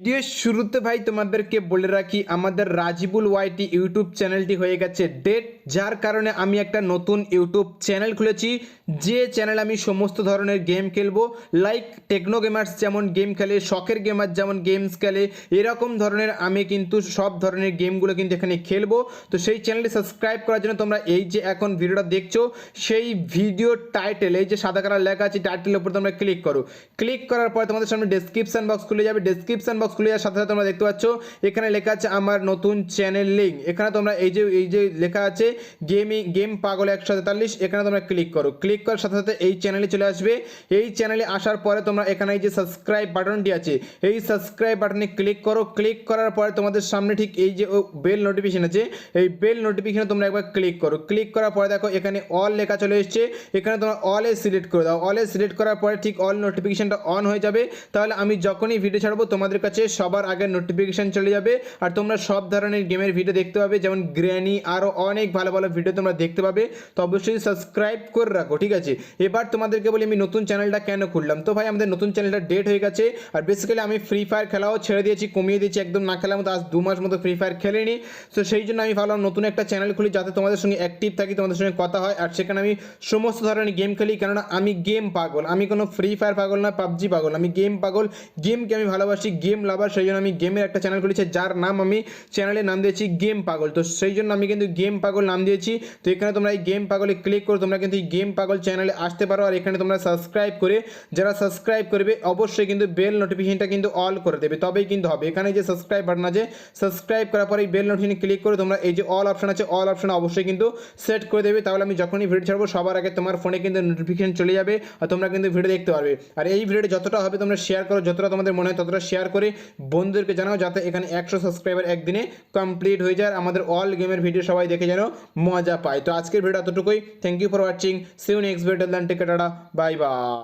ভিডিওর শুরুতে ভাই তোমাদেরকে বলে রাখি, আমাদের রাজিবুল ওয়াইটি ইউটিউব চ্যানেলটি হয়ে গেছে ডেট যার কারণে আমি একটা নতুন ইউটিউব চ্যানেল খুলেছি। যে চ্যানেল আমি সমস্ত ধরনের গেম খেলব লাইক টেকনো গেমার্স যেমন গেম খেলে শখের গেমার যেমন গেমস খেলে, এরকম ধরনের আমি কিন্তু সব ধরনের গেমগুলো কিন্তু এখানে খেলব। তো সেই চ্যানেলটি সাবস্ক্রাইব করার জন্য তোমরা এই যে এখন ভিডিওটা দেখছ, সেই ভিডিও টাইটেল এই যে সাদা কালার লেখা আছে টাইটেলের উপর তোমরা ক্লিক করো। ক্লিক করার পর তোমাদের সামনে ডেসক্রিপশন বক্স খুলে যাবে। ডেসক্রিপশন বক্স খুলে যাওয়ার সাথে সাথে তোমরা দেখতে পাচ্ছ, এখানে লেখা আছে আমার নতুন চ্যানেল লিঙ্ক এখানে তোমরা এই যে এই যে লেখা আছে গেমিং গেম পাগল একশো তেতাল্লিশ, এখানে তোমরা ক্লিক করো। ক্লিক করার সাথে সাথে এই চ্যানেলে চলে আসবে। এই চ্যানেলে আসার পরে তোমরা এখানে এই যে সাবস্ক্রাইব বাটনটি আছে, এই সাবস্ক্রাইব বাটনে ক্লিক করো। ক্লিক করার পরে তোমাদের সামনে ঠিক এই যে বেল নোটিফিকেশন আছে, এই বেল নোটিফিকেশনে তোমরা একবার ক্লিক করো। ক্লিক করার পরে দেখো এখানে অল লেখা চলে এসছে। এখানে তোমরা অলে সিলেক্ট করে দাও। অলে সিলেক্ট করার পরে ঠিক অল নোটিফিকেশনটা অন হয়ে যাবে। তাহলে আমি যখনই ভিডিও ছাড়বো, তোমাদের কাছে সবার আগে নোটিফিকেশান চলে যাবে। আর তোমরা সব ধরনের গেমের ভিডিও দেখতে পাবে। যেমন গ্র্যানি আরও অনেক ভালো ভালো ভিডিও তোমরা দেখতে পাবে। তো অবশ্যই সাবস্ক্রাইব করে রাখো, ঠিক আছে? এবার তোমাদেরকে বলি, আমি নতুন চ্যানেলটা কেন খুললাম? তো ভাই, আমাদের নতুন চ্যানেলটা ডেট হয়ে গেছে। আর বেসিক্যালি আমি ফ্রি ফায়ার খেলাও ছেড়ে দিয়েছি, কমিয়ে দিয়েছি, একদম না খেলার মতো আজ দু মাস মতো ফ্রি ফায়ার খেলিনি। তো সেই জন্য আমি ভাবলাম নতুন একটা চ্যানেল খুলি, যাতে তোমাদের সঙ্গে অ্যাক্টিভ থাকি, তোমাদের সঙ্গে কথা হয়। আর সেখানে আমি সমস্ত ধরনের গেম খেলি, কেননা আমি গেম পাগল। আমি কোনো ফ্রি ফায়ার পাগল না, পাবজি পাগল। আমি গেম পাগল গেমকে আমি ভালোবাসি গেম লাভার সেই জন্য আমি গেমের একটা চ্যানেল খুলেছি, যার নাম আমি চ্যানেলের নাম দিয়েছি গেম পাগল তো সেই জন্য আমি কিন্তু গেম পাগল নাম দিয়েছি। তো এখানে তোমরা এই গেম পাগলে ক্লিক করো তোমরা কিন্তু এই গেম পাগল চ্যানেলে আসতে পারো। আর এখানে তোমরা সাবস্ক্রাইব করে, যারা সাবস্ক্রাইব করবে, অবশ্যই কিন্তু বেল নোটিফিকেশনটা কিন্তু অল করে দেবে। তবেই কিন্তু হবে। এখানে যে সাবস্ক্রাইব বাটন আছে সাবস্ক্রাইব করার পরে এই বেল নোটিফিকেশন ক্লিক করে তোমরা এই যে অল অপশন আছে অল অপশন অবশ্যই কিন্তু সেট করে দেবে। তাহলে আমি যখনই ভিডিও ছাড়বো, সবার আগে তোমার ফোনে কিন্তু নোটিফিকেশন চলে যাবে আর তোমরা কিন্তু ভিডিও দেখতে পারবে। আর এই ভিডিওটা যতটা হবে তোমরা শেয়ার করো, যতটা তোমাদের মনে হয় ততটা শেয়ার করে বন্ধুদেরকে জানাও যাতে এখানে একশো সাবস্ক্রাইবার একদিনে কমপ্লিট হয়ে যায়। আমাদের অল গেমের ভিডিও সবাই দেখে যেন মজা পায়। তো আজকের ভিডিও এতটুকুই। Thank you for watching see you next video take tata. Bye bye